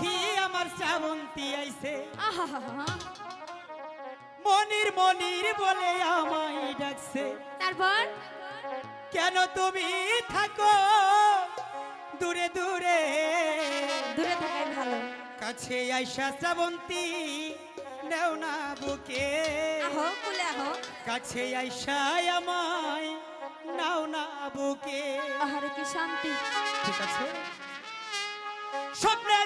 দেখি আমার শ্রাবন্তী আইছে। মনির মনির বলে আমায় ডাকছে। তারপর? কেন তুমি থাকো? দূরে দূরে। দূরে থাকাই ভালো। কাছে আইসা শ্রাবন্তী নেও না বুকে। আহো কুলে আহো। কাছে আইসা আমায় নাও না বুকে। আহারে কি শান্তি। ঠিক আছে? স্বপ্নে